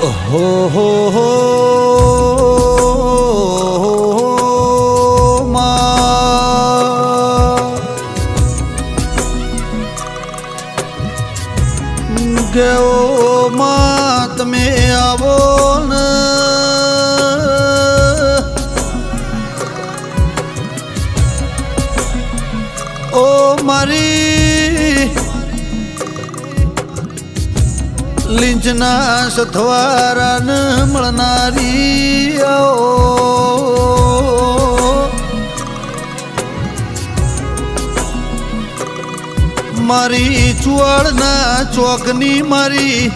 હો હો હો ગયો માં તમે આવો લીંચના સથવારાન મળનારી મારી ચુવાડના ચોકની મારી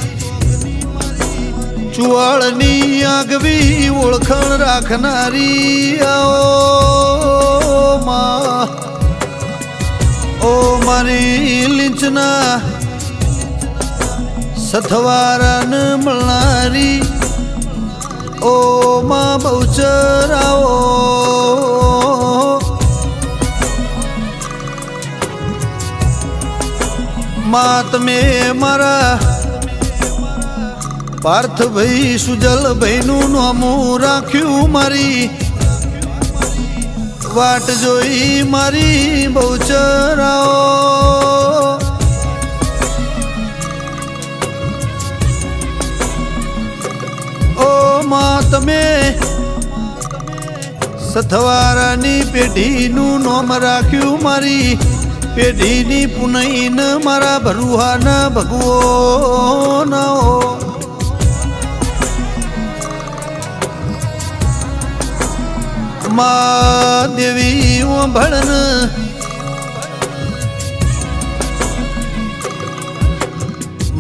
ચુવાડની આગવી ઓળખણ રાખનારી આવો મા. ઓ મારી લીંચના સથવારન મળનારી. ઓ માં બહુચરાઓ. મા તમે મારા પાર્થભાઈ સુજલભાઈનું નામું રાખ્યું મારી. વાટ જોઈ મારી બહુચરાઓ સથવારાની પેઢીનું નોમ રાખ્યું મારી. પેઢીની પુનઈન મારા ભરુહાના ભગવો નાઓ મા દેવી ભળન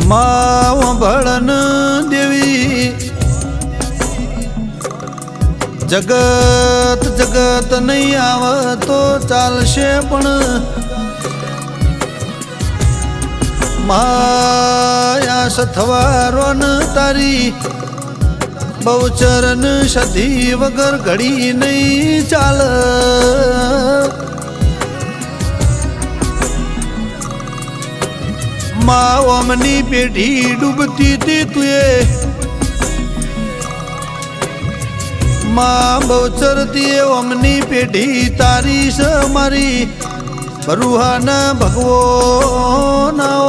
મા ભળન દેવી જગત જગત નહીં આવે તો ચાલશે પણ માયા સથવારોન તારી બહુચરણ સધી વગર ઘડી નહીં ચાલ મા ઓમની પેઢી ડૂબતી હતી માં બહુચરતી ઓમની પેઢી તારી સ મારી. બરુહાના ભગવો નાઓ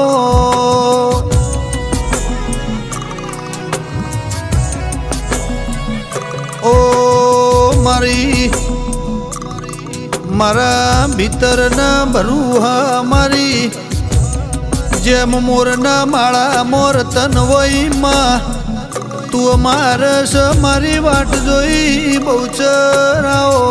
ઓ મારી, મારા ભીતરના ભરુહા મારી. જેમ મોરના માળા મોર તન હોય તું સ, મારી વાટ જોઈ બહુચરાઓ.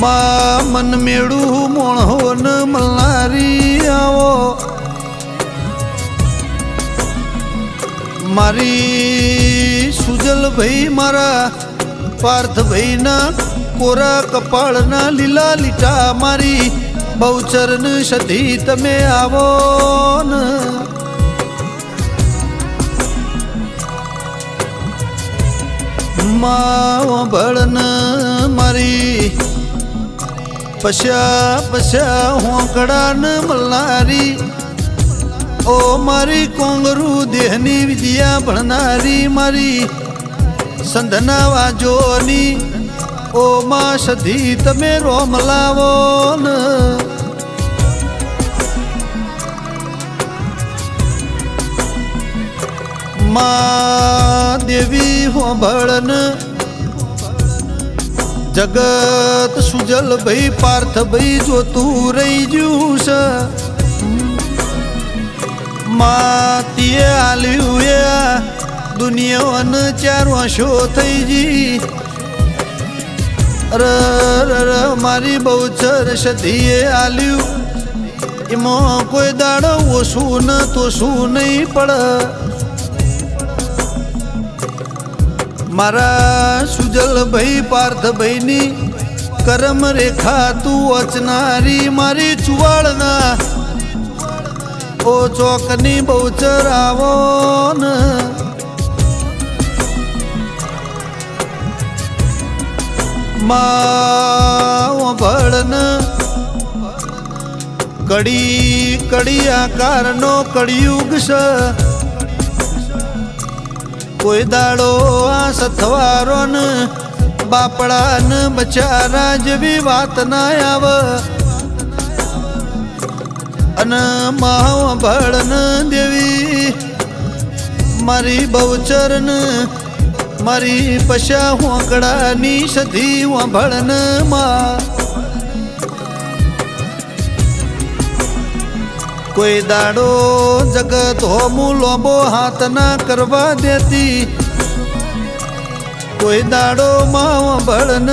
મા મન મેળું મોણહોન મળનારી આવો. મારી સુજલ ભાઈ મારા પાર્થભાઈના કોરા કપાળના લીલા લીટા મારી બહુચરણ સધી તમે આવો ને. ભળન મારી, પશ્યા પશ્યા હોંકડાન મળનારી ઓ મારી કોંગરુ દેહની વિદ્યા ભણનારી મારી, સંધના વાજોની. ઓ માં સધી તમે રોમ લાવો ને. માં દેવી હોંભળન જગત સુજલ ભાઈ પાર્થ ભાઈ જોતું રહી જ્યું છે માતીએ આલ્યું એ દુનિયાન ચાર વાંશો થઈ જી ર મારી બહુ બહુચર સધીએ આલ્યું એમાં કોઈ દાડો ઓછું ન તો શું નહીં પડ મારા સુજલભાઈ પાર્થભાઈની કરમ રેખા તું વચનારી મારી ચુવાડના ઓ ચોકની બહુચર ચરાવો ભળન કડી કડી આકારનો કળિયુગ છે કોઈ દાડો આ સથવારો ને બાપડા ને બચારા જેવી વાત ના આવ. અને માવ ભળન દેવી, મારી બહુચરન મારી પશા હોંકડાની સધી વાંભળનમાં. કોઈ દાડો જગત હોમું લોબો હાથ ના કરવા દેતી. કોઈ દાડો માવ ભળન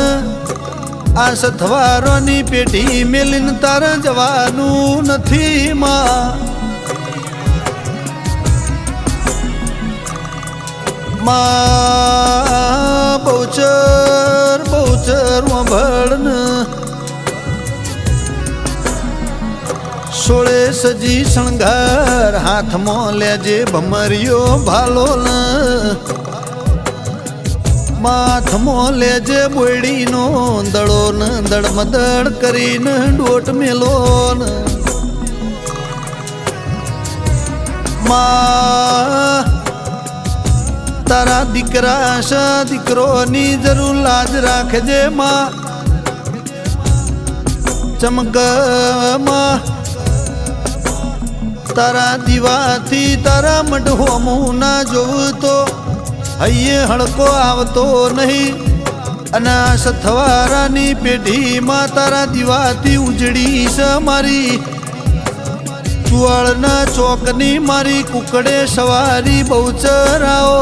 આ સથવારોની પેઢી મેલીન તાર જવાનું નથી માં. માં બહુચર બહુચર ભળન સોળે સજી શણગાર હાથમાં લેજે ભમરિયો ભાલો માથમાં લેજે બોડીનો દડો ન, દડમદડ કરીને ડોટ મેલો માં, તારા દીકરા છે દીકરોની જરૂર લાજ રાખજે માં. ચમકમાં તારા દીવાથી તારા મઢહોમું ના જોવું તો હૈયે હળકો આવતો નહીં. અને થવારાની પેઢીમાં તારા દીવાથી ઉજળી છે મારી. ચુવાળના ચોકની મારી કુકડે સવારી બહુ બહુચરાઓ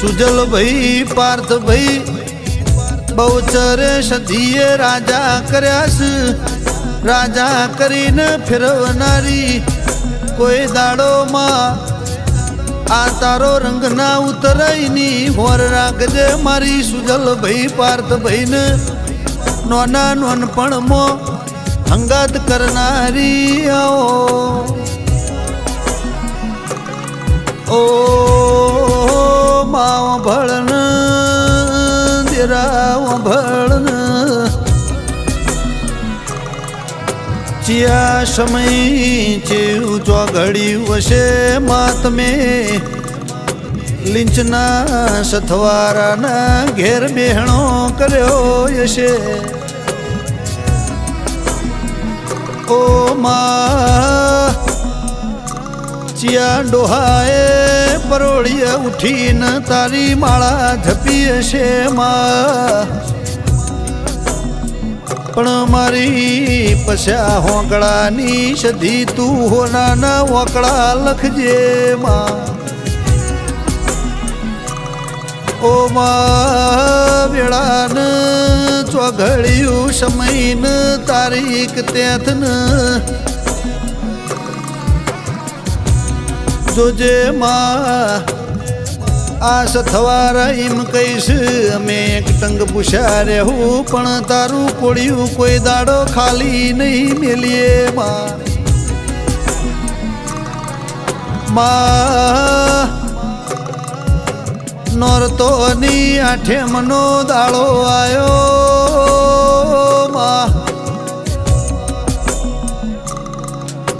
સુજલભાઈ, પાર્થભાઈ બહુચરે સધીએ રાજા કર્યા રાજા કરીને ફેરવનારી કોઈ દાડોમાં આ તારો રંગ ના ઉતરાયની હોર રાખજે મારી પાર્થ પાર્થભાઈને. નોના નોનપણમાં હંગાત કરનારી ઓ માવ ભળન દેરાવ ચિયા સમય ચેવ ચોઘડ્યું હશે માતમે લીંચના સથવારાના ઘેર બેહણો કર્યો હશે. ઓ મા, ચિયા ડોહાએ પરોળીએ ઉઠીને તારી માળા ઝપી હશે માં. પણ મારી પસ્યા હોંકળાની સધી તું હોનાના વોકળા લખજે માં ઓ માં વેળાન ચોઘડ્યું સમયન તારીખ ત્યાંથન. જોજે માં આ સથવારા એમ કહીશ, અમે એક ટંગ પૂછા રહેવું પણ તારું કોળિયું કોઈ દાડો ખાલી નહીં મેલીએ માં માં નોરતો ની આઠે મનો દાળો આવ્યો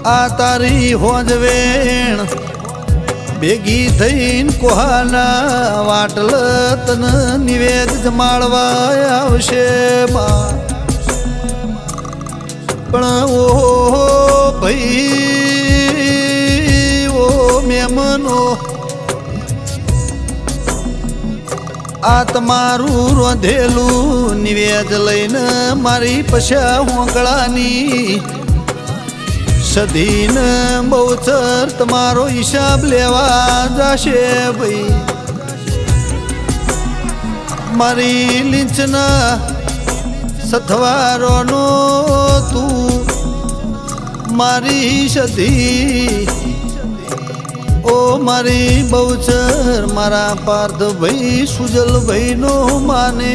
આ તારી હોજ વેણ ભેગી થઈને કોહાના વાટલ તન નિવેદ જમાડવા આવશે પણ ઓહો ભાઈ, ઓ મેમનો આ તમારું રોધેલું નિવેદ લઈને મારી પછા હોંકળાની સધીન બહુચર તમારો હિસાબ લેવા જશે ભાઈ. મારી લીંચના સથવારોનો તું મારી સધી ઓ મારી બહુચર મારા પાર્થ ભાઈ સુજલ ભાઈ નો માને.